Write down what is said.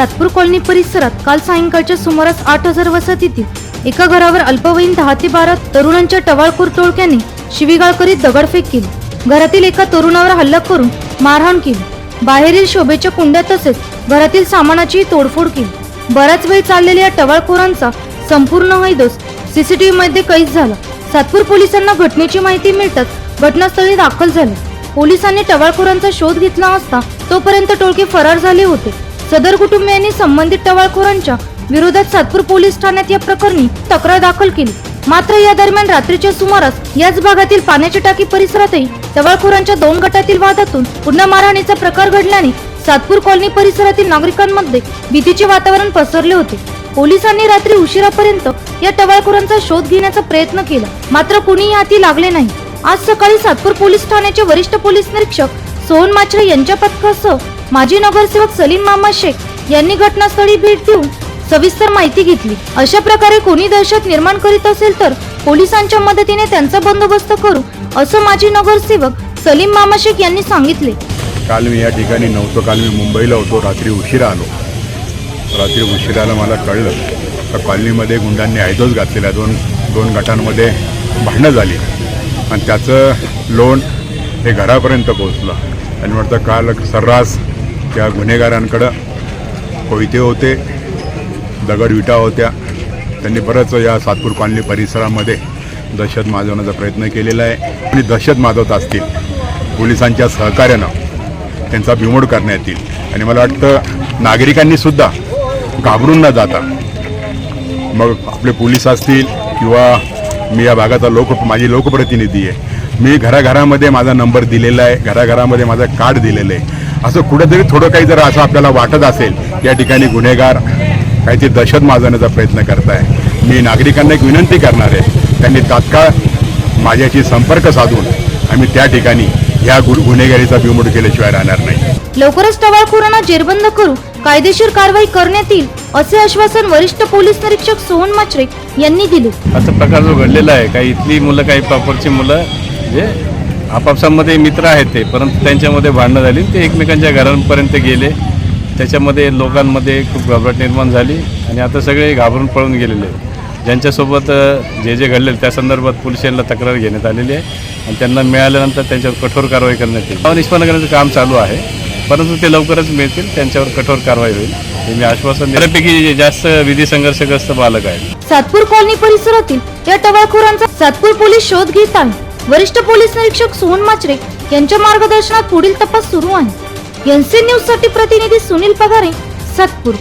Satpur colony परिसरात काल सायंकाळच्या सुमारास आठ हजार वसाहतीतील एका घरावर अल्पवयीन दहा ते बारा तरुणांच्या टवाळखोर टोळक्याने शिवीगाळ करीत दगडफेक केली. घरातील एका तरुणावर हल्ला करून मारहाण केली. बाहेरील शोभेच्या कुंड्या तसेच घरातील सामानाचीही तोडफोड केली. बराच वेळ चाललेल्या या टवाळखोरांचा संपूर्ण हैदोस सीसीटीव्ही मध्ये कैद झाला. सातपूर पोलिसांना घटनेची माहिती मिळताच घटनास्थळी दाखल झाले. पोलिसांनी टवाळखोरांचा शोध घेतला असता तोपर्यंत टोळके फरार झाले होते. सदर कुटुंबियांनी संबंधित टवाळखोरांच्या विरोधात सातपूर पोलीस ठाण्यात या प्रकरणी तक्रार दाखल केली. मात्र या दरम्यान रात्रीच्या सुमारास याच भागातील पाण्याची टाकी परिसरातही टवाळखोरांच्या दोन गटातील वादातून पुन्हा मारहाणीचा प्रकार घडल्याने सातपूर कॉलनी परिसरातील नागरिकांमध्ये भीतीचे वातावरण पसरले होते. पोलिसांनी रात्री उशिरापर्यंत या टवाळखोरांचा शोध घेण्याचा प्रयत्न केला. मात्र कुणीही हाती लागले नाही. आज सकाळी सातपूर पोलीस ठाण्याचे वरिष्ठ पोलीस निरीक्षक सोहन माचरे यांच्या पथकासह माजी नगरसेवक सलीम मामा शेख यांनी घटनास्थळी भेट देऊन सविस्तर माहिती घेतली. अशा प्रकारे कोणी दहशत निर्माण करीत असेल तर पोलिसांच्या मदतीने त्यांचा बंदोबस्त करू असं माजी नगरसेवक सलीम मामा शेख यांनी सांगितले. काल मी या ठिकाणी नव्हतो. काल मी मुंबईला होतो. रात्री उशिरा आलो. रात्री उशिराला मला कळलं. तर कॉलनीमध्ये गुंडांनी आयदोस घातलेल्या दोन दोन गटांमध्ये भांडणं झाली. आणि त्याचं लोण हे घरापर्यंत पोहोचलं. आणि वाटतं काल सर्रास त्या गुन्हेगारांकडं कोयते होते दगड विटा होत्या. त्यांनी बरंच या सातपूर कॉलनी परिसरामध्ये दहशत माजवण्याचा प्रयत्न केलेला आहे. आणि दहशत माजवत असतील पोलिसांच्या सहकार्यानं त्यांचा बिमोड करण्यात येईल आणि मला वाटतं नागरिकांनी सुद्धा घाबरून न जाता मग आपले पोलीस असतील किंवा मी या भागाचा लोक माझी लोकप्रतिनिधी आहे मी घराघरामध्ये माझा नंबर दिलेला आहे घराघरामध्ये माझं कार्ड दिलेलं आहे. असं कुठेतरी थोडं काही जर असं आपल्याला वाटत असेल या ठिकाणी गुन्हेगार काहीतरी दहशत माजवण्याचा प्रयत्न करताय. मी नागरिकांना एक विनंती करणार आहे त्यांनी तात्काळ माझ्याशी संपर्क साधून आम्ही त्या ठिकाणी ह्या गु गुन्हेगारीचा बिमोड केल्याशिवाय राहणार नाही. लवकरच टवाळखोरांना जेरबंद करू कायदेशीर कारवाई करण्यात येईल असे आश्वासन वरिष्ठ पोलीस निरीक्षक सोहन माचरे यांनी दिले. असा प्रकार जो घडलेला आहे काही इथली मुलं काही प्रॉपरची मुलं जे आपापसामध्ये मित्र आहेत ते परंतु त्यांच्यामध्ये भांडणं झाली. ते एकमेकांच्या घरांपर्यंत गेले. त्याच्यामध्ये लोकांमध्ये खूप घबराट निर्माण झाली आणि आता सगळे घाबरून पळून गेलेले आहेत. ज्यांच्यासोबत जे जे घडले त्या संदर्भात पोलिसांना तक्रार घेण्यात आलेली आहे आणि त्यांना मिळाल्यानंतर त्यांच्यावर कठोर कारवाई करण्यात येईल. निष्पन्न करण्याचं काम चालू आहे परंतु ते लवकरच मिळतील त्यांच्यावर कठोर कारवाई होईल. हे मी आश्वासन बऱ्यापैकी जास्त विधी संघर्षग्रस्त बालक आहेत. सातपूर कॉलनी परिसरातील या टवाळखोरांचा सातपूर पोलीस शोध घेत आहे वरिष्ठ पोलीस निरीक्षक सोहन माचरे यांच्या मार्गदर्शनात पुढील तपास सुरू आहे. एनसी न्यूजसाठी प्रतिनिधी सुनील पगारे सातपूर.